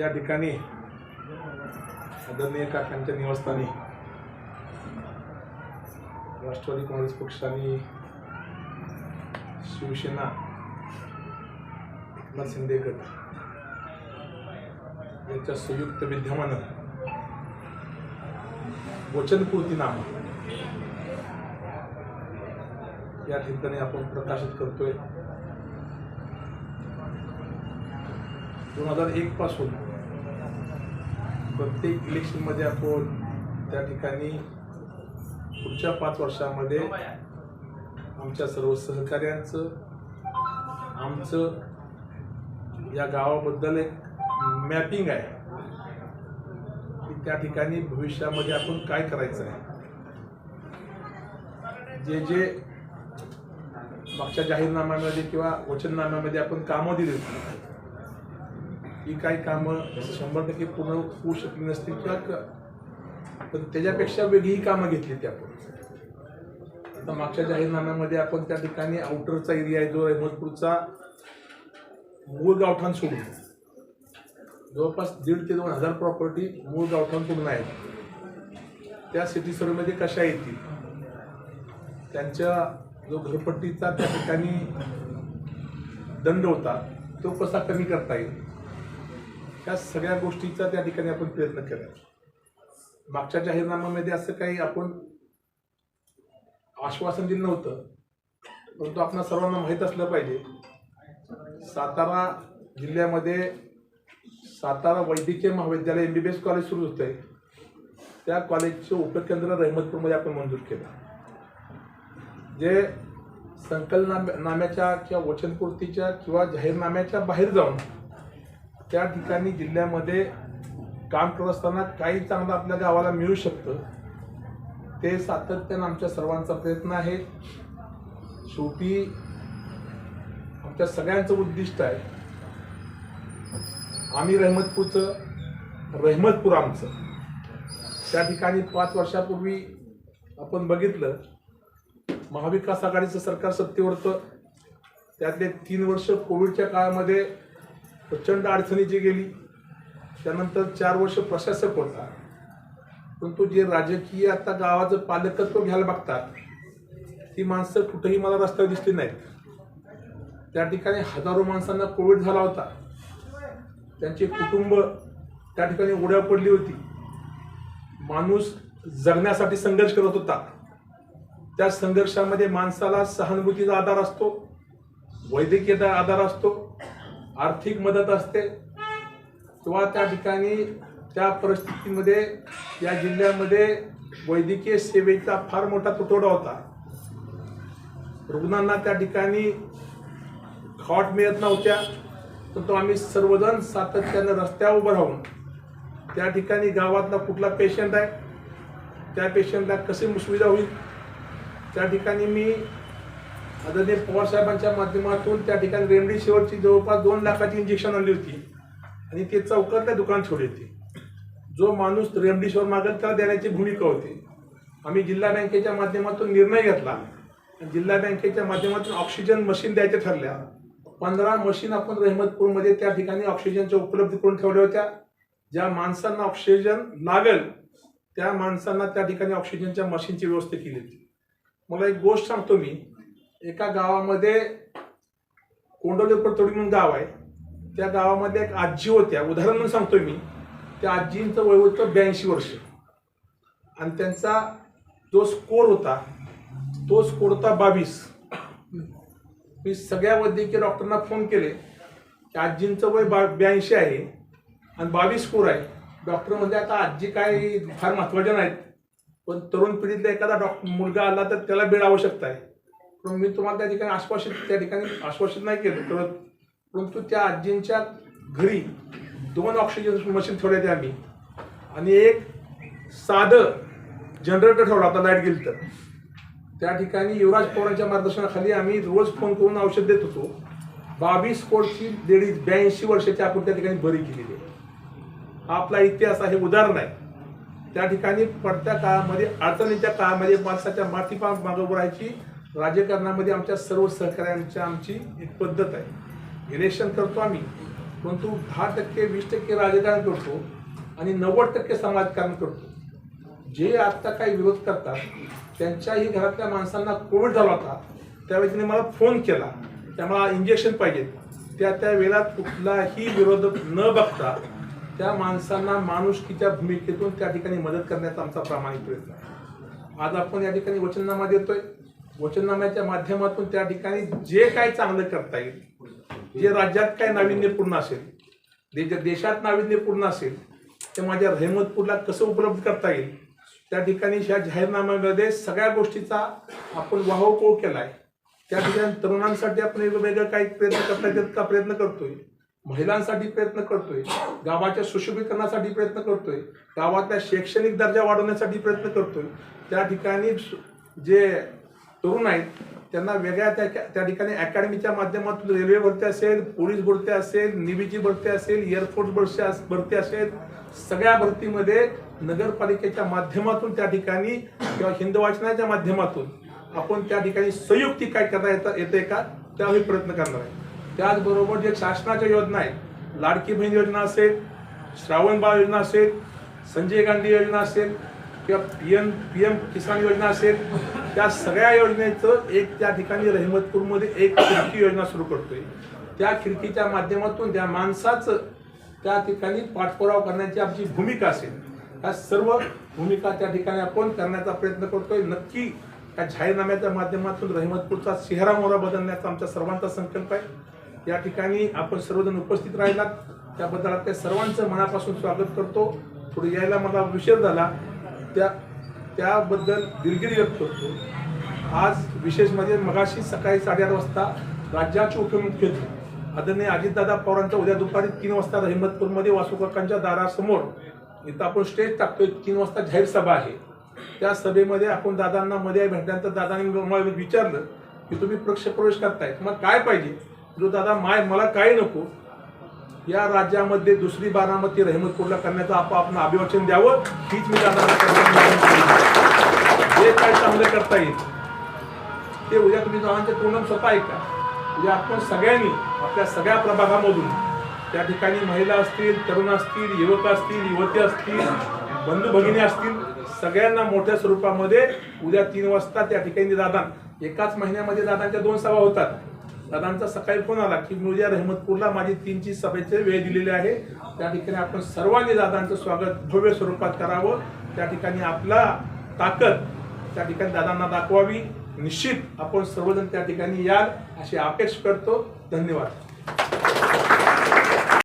या ठिकाणी आदरणीय काकांच्या निवासस्थानी राष्ट्रवादी काँग्रेस पक्षाने शिवसेना एकनाथ शिंदे गट यांच्या संयुक्त विद्यमानं वचनपूर्तीनामा या ठिकाणी आपण प्रकाशित करतोय. दोन हजार एक पासून प्रत्येक इलेक्शनमध्ये आपण त्या ठिकाणी पुढच्या पाच वर्षामध्ये आमच्या सर्व सहकार्यांचं आमचं या गावाबद्दल एक मॅपिंग आहे. की त्या ठिकाणी भविष्यामध्ये आपण काय करायचं आहे. जे जे मागच्या जाहीरनाम्यामध्ये किंवा वचननाम्यामध्ये आपण कामं दिली होती ही काही कामं शंभर टक्के पूर्ण होऊ शकली नसतील किंवा पण त्याच्यापेक्षा वेगळी कामं घेतली ती आपण. आता मागच्या जाहीरनाम्यामध्ये आपण त्या ठिकाणी आउटरचा एरिया आहे जो अहमदपूरचा मूळ गावठाण सोडून. जवळपास दीड ते दोन हजार प्रॉपर्टी मूळ गावठाण सोडून आहेत. त्या सिटी सर्वेमध्ये कशा येतील? त्यांच्या जो घरपट्टीचा त्या ठिकाणी दंड होता तो कसा कमी करता येईल? त्या सगळ्या गोष्टीचा त्या ठिकाणी आपण प्रयत्न केला. मागच्या जाहीरनाम्यामध्ये असं काही आपण आश्वासन दिलं नव्हतं परंतु आपण सर्वांना माहीत असलं पाहिजे. सातारा जिल्ह्यामध्ये सातारा वैद्यकीय महाविद्यालय M B B S college सुरू होतं आहे त्या कॉलेजचं उपकेंद्र रहमतपूरमध्ये आपण मंजूर केलं. जे संकलनाम्याच्या किंवा वचनपूर्तीच्या किंवा जाहीरनाम्याच्या बाहेर जाऊन त्या ठिकाणी जिल्ह्यामध्ये काम करत असताना काही चांगलं आपल्या गावाला मिळू शकतं. ते सातत्यानं आमच्या सर्वांचा प्रयत्न आहे. शेवटी आमच्या सगळ्यांचं उद्दिष्ट आहे. आम्ही रहमतपूरचं रहमतपूर आमचं. त्या ठिकाणी पाच वर्षापूर्वी आपण बघितलं महाविकास आघाडीचं सरकार सत्तेवरचं त्यातले तीन वर्ष कोविडच्या काळामध्ये प्रचंड अडचणीची गेली त्यानंतर चार वर्ष प्रशासक होता. परंतु जे राजकीय आता गावाचं पालकत्व घ्यायला बघतात ती माणसं कुठेही मला रस्त्यावर दिसली नाहीत. त्या ठिकाणी हजारो माणसांना कोविड झाला होता. त्यांचे कुटुंब त्या ठिकाणी उड्या पडली होती. माणूस जगण्यासाठी संघर्ष करत होता. त्या संघर्षामध्ये माणसाला सहानुभूतीचा आधार असतो वैद्यकीयचा आधार असतो आर्थिक मदत असते. किंवा त्या ठिकाणी त्या परिस्थितीमध्ये या जिल्ह्यामध्ये वैद्यकीय सेवेचा फार मोठा तुटवडा होता. रुग्णांना त्या ठिकाणी खाट मिळत नव्हत्या. परंतु आम्ही सर्वजण सातत्यानं रस्त्यावर उभं राहून त्या ठिकाणी गावातला कुठला पेशंट आहे त्या पेशंटला कशी सुविधा होईल त्या ठिकाणी मी आदरणीय पवार साहेबांच्या माध्यमातून त्या ठिकाणी रेमडेसिवीरची जवळपास दोन लाखाची इंजेक्शन आणली होती. आणि ते चौकातल्या दुकान ठेवली होती. जो माणूस रेमडेसिवीर मागेल त्याला देण्याची भूमिका होती. आम्ही जिल्हा बँकेच्या माध्यमातून निर्णय घेतला. आणि जिल्हा बँकेच्या माध्यमातून ऑक्सिजन मशीन द्यायच्या ठरल्या. पंधरा मशीन आपण रहमतपूरमध्ये त्या ठिकाणी ऑक्सिजनच्या उपलब्ध करून ठेवल्या होत्या. ज्या माणसांना ऑक्सिजन लागेल त्या माणसांना त्या ठिकाणी ऑक्सिजनच्या मशीनची व्यवस्था केली होती. मला एक गोष्ट सांगतो मी. एका गावामध्ये कोंडवली परतोडी म्हणून गाव आहे. त्या गावामध्ये एक आजी होत्या. उदाहरण म्हणून सांगतोय मी. त्या आजींचं वय होतं ब्याऐंशी वर्ष. आणि त्यांचा जो स्कोर होता तो स्कोर होता बावीस. मी सगळ्या वैद्यकीय डॉक्टरांना फोन केले. की आजींचं वय बा ब्याऐंशी आहे. आणि बावीस स्कोर आहे. डॉक्टर म्हणजे आता आजी काय फार महत्त्वाच्या नाहीत. पण तरुण पिढीतला एखादा डॉक्टर मुलगा आला तर त्याला बेड आवश्यकता आहे. पण मी तुम्हाला त्या ठिकाणी आश्वासित त्या ठिकाणी आश्वासित नाही केलं. तर परंतु त्या आजींच्या घरी दोन ऑक्सिजन मशीन ठेवल्या त्या आम्ही. आणि एक साधं जनरेटर ठेवला होता लाइट गेली तर. त्या ठिकाणी युवराज पवारांच्या मार्गदर्शनाखाली आम्ही रोज फोन करून औषध देत होतो. बावीस कोटची लेडीज ब्याऐंशी वर्षाची आपण त्या ठिकाणी बरी केलेली आहे. आपला इतिहास आहे उदाहरण आहे. त्या ठिकाणी पडत्या काळामध्ये अडचणीच्या काळामध्ये माणसाच्या माती मागं उभं राहायची राजकारणामध्ये आमच्या सर्व सहकार्यांच्या आमची एक पद्धत आहे. इलेक्शन करतो आम्ही परंतु दहा टक्के वीस टक्के राजकारण करतो आणि नव्वद टक्के समाजकारण करतो. जे आत्ता काही विरोध करतात त्यांच्याही घरातल्या माणसांना कोविड झाला होता त्यावेळी तिने मला फोन केला. त्यामुळे इंजेक्शन पाहिजे त्या त्या वेळात कुठलाही विरोध न बघता त्या माणसांना माणुसकीच्या भूमिकेतून त्या ठिकाणी मदत करण्याचा आमचा प्रामाणिक प्रयत्न आहे. आज आपण या ठिकाणी वचननामा देतोय. वचननाम्याच्या माध्यमातून त्या ठिकाणी जे काय चांगलं करता येईल जे राज्यात काय नाविन्यपूर्ण असेल दे- देशात नाविन्यपूर्ण असेल ते माझ्या रहमतपूरला कसं उपलब्ध करता येईल त्या ठिकाणी ह्या जाहीरनाम्यामध्ये सगळ्या गोष्टीचा आपण वाहोकोळ केला आहे त्या ठिकाणी तरुणांसाठी आपण वेगवेगळं काही प्रयत्न करता येतात का प्रयत्न करतोय. महिलांसाठी प्रयत्न करतोय. गावाच्या सुशोभीकरणासाठी प्रयत्न करतोय. गावातल्या शैक्षणिक दर्जा वाढवण्यासाठी प्रयत्न करतोय. त्या ठिकाणी जे तरुण आहेत. त्यांना वेगळ्या त्या त्या ठिकाणी अकॅडमीच्या माध्यमातून रेल्वे भरती असेल पोलीस भरती असेल निवीची भरती असेल एअरफोर्स भरती भरती असेल सगळ्या भरतीमध्ये नगरपालिकेच्या माध्यमातून त्या ठिकाणी किंवा हिंदवाचनाच्या माध्यमातून आपण त्या ठिकाणी संयुक्ती काय करता येतं येते का? त्यावेळी प्रयत्न करणार आहे. त्याचबरोबर जे शासनाच्या योजना आहेत लाडकी बहीण योजना असेल श्रावण बाळ योजना असेल संजय गांधी योजना असेल किंवा P M P M Kisan योजना असेल त्या सगळ्या योजनेचं एक त्या ठिकाणी रहिमतपूरमध्ये एक खिडकी योजना सुरू करतोय. त्या खिडकीच्या माध्यमातून त्या माणसाचं त्या ठिकाणी पाठपुरावा करण्याची आमची भूमिका असेल. ह्या सर्व भूमिका त्या ठिकाणी आपण करण्याचा प्रयत्न करतोय. नक्की त्या जाहीरनाम्याच्या माध्यमातून रहिमतपूरचा चेहरा मोहरा बदलण्याचा आमचा सर्वांचा संकल्प आहे. या ठिकाणी आपण सर्वजण उपस्थित राहिलात. त्याबद्दल आपल्या सर्वांचं मनापासून स्वागत करतो. पुढे यायला मला उशीर झाला. त्या त्याबद्दल दिलगिरी व्यक्त करतो. आज विशेष म्हणजे मगाशी सकाळी साडेआठ वाजता राज्याचे उपमुख्यमंत्री आदरणीय अजितदादा पवारांचा उद्या दुपारी तीन वाजता हिंमतपूरमध्ये वासुकाकांच्या दारासमोर इथं आपण स्टेज टाकतोय. तीन वाजता जाहीर सभा आहे. त्या सभेमध्ये आपण दादांना मध्ये भेटल्यानंतर दादांनी मला विचारलं की तुम्ही पक्ष प्रवेश करताय. मग काय पाहिजे? जो दादा माय मला काय नको. या राज्यामध्ये दुसरी बारामती रहमतपूरला करण्याचं आपण अभिवाचन द्यावं हीच मी जे काय चांगलं करता येईल ते उद्या तुम्ही दोघांचे तोंड स्वतः ऐका उद्या आपण सगळ्यांनी आपल्या सगळ्या प्रभागामधून त्या ठिकाणी महिला असतील तरुण असतील युवक असतील युवती असतील बंधू भगिनी असतील सगळ्यांना मोठ्या स्वरूपामध्ये उद्या तीन वाजता त्या ठिकाणी दादा एकाच महिन्यामध्ये दादांच्या दोन सभा होतात. दादांचा सकाळी फोन आला की मी उद्या रहमतपूरला माझी तीनची सभेचे वेळ दिलेली आहे. त्या ठिकाणी आपण सर्वांनी दादांचं स्वागत भव्य स्वरूपात करावं. त्या ठिकाणी आपला ताकद त्या ठिकाणी दादांना दाखवावी. निश्चित आपण सर्वजण त्या ठिकाणी याल अशी अपेक्षा करतो. धन्यवाद.